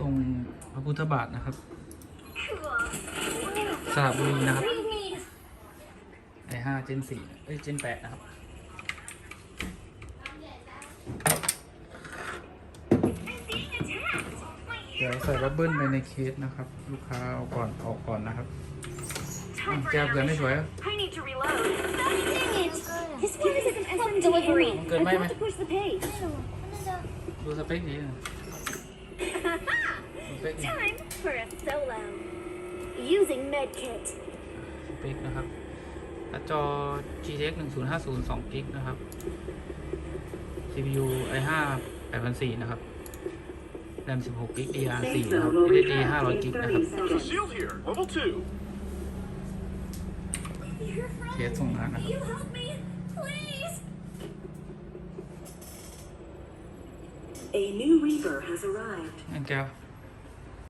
ทรงพระพุทธบาทนะครับสระบุรีนะครับ Bring me. ไอห้าเจนสี่เอ้ยเจนแปดนะครับเดี๋ยวใส่บับเบิ้ลไปในเคสนะครับ ลูกค้าเอาก่อนออกก่อนนะครับอะ Time for แก้วเกินไม่สวยอะ I need to reload. Dang it! His fuse is an SMG delivery. Good, I've bye, got bye. to push the pace. ดูสเปคดีนะส เปคดี Time for a solo. Using medkit. สเปคนะครับหน้าจอ GTX 1050 2กิกนะครับ CPU i5 8004 นะครับ RAM 16กิก DDR4 นะครับ SSD 500กิกนะครับ There's a shield here. Level two. You're from เคสส่งงานนะครับ You help me, please. A new Reaper has arrived. งั้นแกว